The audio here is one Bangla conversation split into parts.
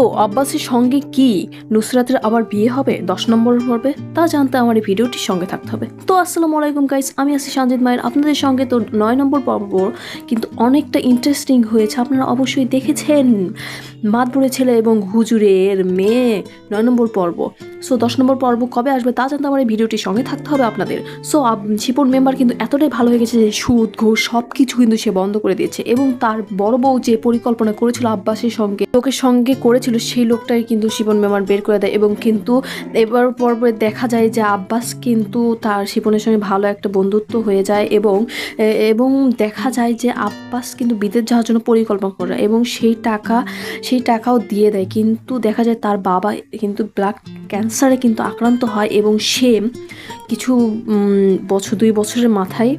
ও আব্বাসের সঙ্গে কি নুসরাতের আবার বিয়ে হবে? দশ নম্বর পর্বে? তা জানতে আমার এই ভিডিওটির সঙ্গে থাকতে হবে। তো আসসালামু আলাইকুম গাইস আমি আছি সঞ্জিত মায়ের আপনাদের সঙ্গে। তো নয় নম্বর পর্ব কিন্তু অনেকটা ইন্টারেস্টিং হয়েছে, আপনারা অবশ্যই দেখেছেন। মাতবুড়ে ছেলে এবং হুজুরের মেয়ে। নয় নম্বর পর্ব। সো দশ নম্বর পর্ব কবে আসবে তা জানতে আমার এই ভিডিওটির সঙ্গে থাকতে হবে আপনাদের। সো শিপন মেম্বার কিন্তু এতটাই ভালো হয়ে গেছে যে সুদ, ঘোষ সব কিছু কিন্তু সে বন্ধ করে দিয়েছে এবং তার বড় বউ যে পরিকল্পনা করেছিল আব্বাসের সঙ্গে, লোকের সঙ্গে করেছিল সেই লোকটাই কিন্তু শিপন মেম্বার বের করে দেয় এবং কিন্তু এবার পর্বে দেখা যায় যে আব্বাস কিন্তু তার শিপনের সঙ্গে ভালো একটা বন্ধুত্ব হয়ে যায় এবং এবং দেখা যায় যে আব্বাস কিন্তু বিদেশ যাওয়ার জন্য পরিকল্পনা করে এবং সেই টাকা, সেই টাকাও দিয়ে দেয়। কিন্তু দেখা যায় তার বাবা কিন্তু ব্লাড ক্যান্সারে কিন্তু আক্রান্ত হয় এবং সে কিছু বছর, দুই বছরের মাথায়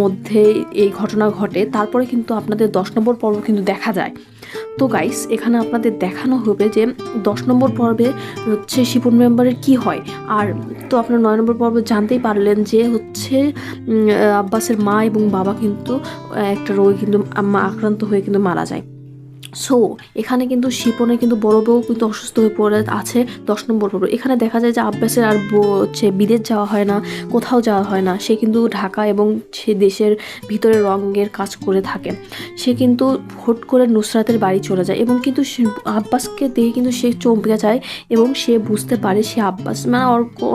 মধ্যে এই ঘটনা ঘটে। তারপরে কিন্তু আপনাদের দশ নম্বর পর্ব কিন্তু দেখা যায়। তো গাইস এখানে আপনাদের দেখানো হবে যে দশ নম্বর পর্বে হচ্ছে শিপন মেম্বারের কি হয়। আর তো আপনারা নয় নম্বর পর্বে জানতেই পারলেন যে হচ্ছে আব্বাসের মা এবং বাবা কিন্তু একটা রোগে কিন্তু আক্রান্ত হয়ে কিন্তু মারা যায়। সো এখানে কিন্তু শিপনের কিন্তু বড় বউ কিন্তু অসুস্থ হয়ে পড়ে আছে দশ নম্বর পর্ব এখানে দেখা যায় যে আব্বাসের আর হচ্ছে বিদেশ যাওয়া হয় না, কোথাও যাওয়া হয় না। সে কিন্তু ঢাকা এবং সে দেশের ভিতরে রঙের কাজ করে থাকে। সে কিন্তু হুট করে নুসরাতের বাড়ি চলে যায় এবং কিন্তু আব্বাসকে দেখে কিন্তু সে চমকে যায় এবং সে বুঝতে পারে সে আব্বাস মানে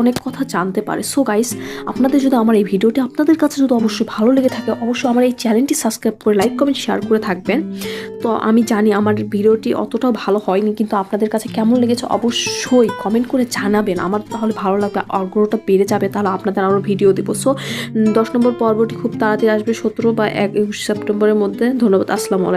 অনেক কথা জানতে পারে। সো গাইস আপনাদের যদি আমার এই ভিডিওটি আপনাদের কাছে যদি অবশ্যই ভালো লেগে থাকে, অবশ্যই আমার এই চ্যানেলটি সাবস্ক্রাইব করে লাইক কমেন্ট শেয়ার করে থাকবেন। তো আমি জানি আমার ভিডিওটি অতটাও ভালো হয়নি, কিন্তু আপনাদের কাছে কেমন লেগেছে অবশ্যই কমেন্ট করে জানাবেন। আমার তাহলে ভালো লাগবে, আগ্রহটা বেড়ে যাবে, তাহলে আপনাদের আরও ভিডিও দেবো। সো দশ নম্বর পর্বটি খুব তাড়াতাড়ি আসবে সতেরো বা এক একুশ সেপ্টেম্বরের মধ্যে। ধন্যবাদ, আসসালামু